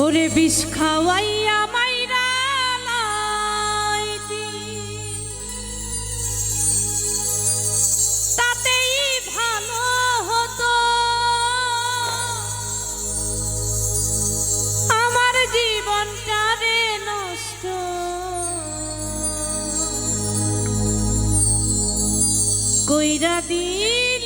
ওরে বিষ খাওয়াইয়া মাইরা। তাতেই ভালো হতো আমার জীবনটা রে নষ্ট কইরা দিল